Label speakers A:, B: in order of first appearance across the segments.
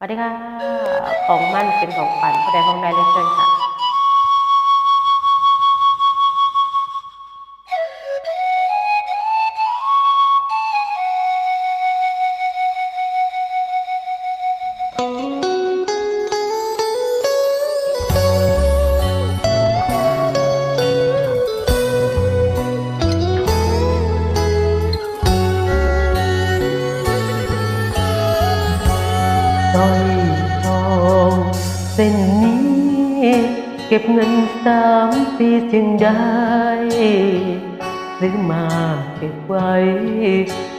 A: สวัสดีค่ะ ของมั่นเป็นของขวัญผู้ใดของใดเรียนเชิญค่ะ ร้อยทองเส้นนี้ เก็บเงินสามปีจึงได้ ซื้อมาเก็บไว้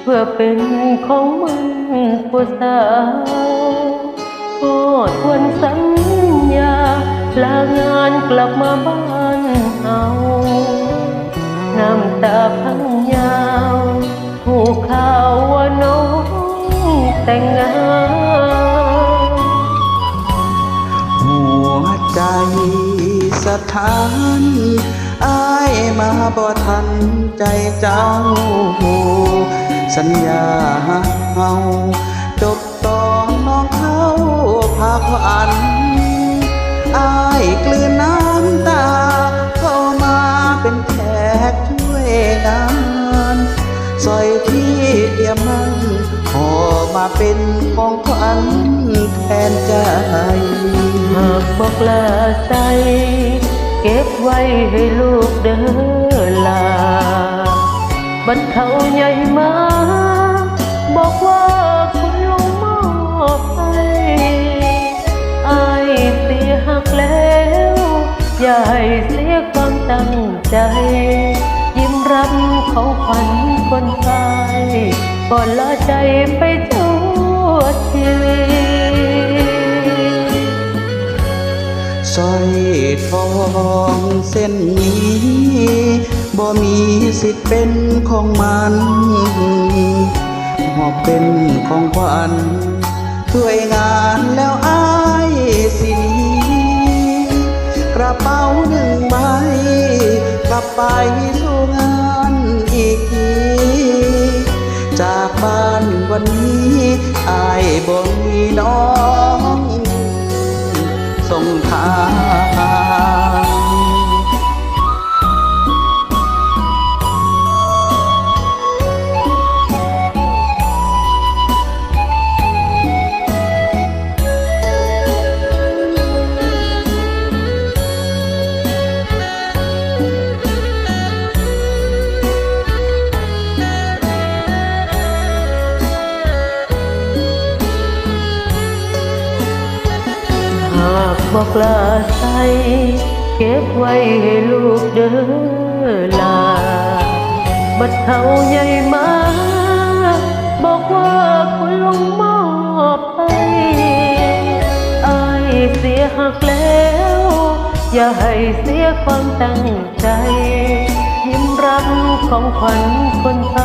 A: เพื่อเป็นของมันผู้สาวโอดวันสัญญา ลางานกลับมาบ้านเอาน้ำตาพังยาวถูกข่าวว่าน้องแต่งงาน
B: ถานอายมาบ่ทันใจเจ้า สัญญาเฮาจบตอนน้องเขาพาขวัญอายกลืนน้ำตา เข้ามาเป็นแขกช่วยงานสอยที่เตรียมมันขอมาเป็นของขวัญแทนใจ
A: บอกลาใจเก็บไว้ให้ลูกเด้อลาบัดเขาใหญ่มา บอกว่าคุณลุงมอบให้อายเสียหักแล้ว อย่าให้เสียความตั้งใจ ยิ้มรับเของขวัญคนไทยก่อนลาใจไปชั่วชี
B: ทองเส้นนี้บ่มีสิทธิ์เป็นของมันมอบเป็นของขวัญช่วยงานแล้วอายสินีกระเป๋าหนึ่งใบกลับไปสู่งานอีกทีจากบ้านวันนี้อายบ่มีน้อง ส่งทางา
A: กบอกลาใจเก็บไว้ให้ลูกเด้อลา บัดเขาใหญ่มา บอกว่าคุณลงมอบให้อายเสียหักแล้ว อย่าให้เสียความตั้งใจ ยิ้มรับของขวัญคนไท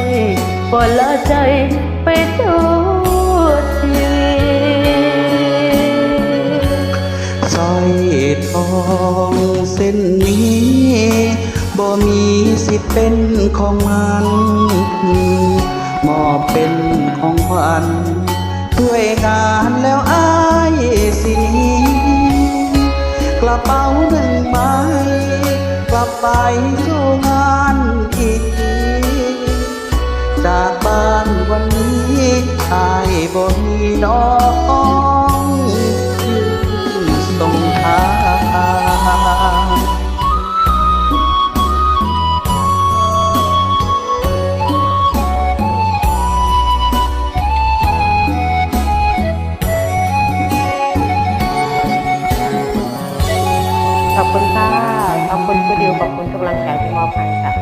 A: ยก่อนลาใจไปทั่
B: องเส้นนี้บ่มีสิเป็นของมัน มอบเป็นของขวัญด้วยงานแล้วอายสิกระเป๋าหนึ่งใบกลับไปสู่งานอีกทีจากบ้านวันนี้อายบ่มีน้อง
A: อบคุณค่ะ ขอบคุณคุณดิวขอบคุณกำลังใจที่มอบให้ค่ะ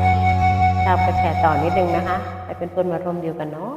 A: ชาวกระแช่ต่อนิดนึงนะคะไปเป็นต้นมาร่วมเดียวกันเนาะ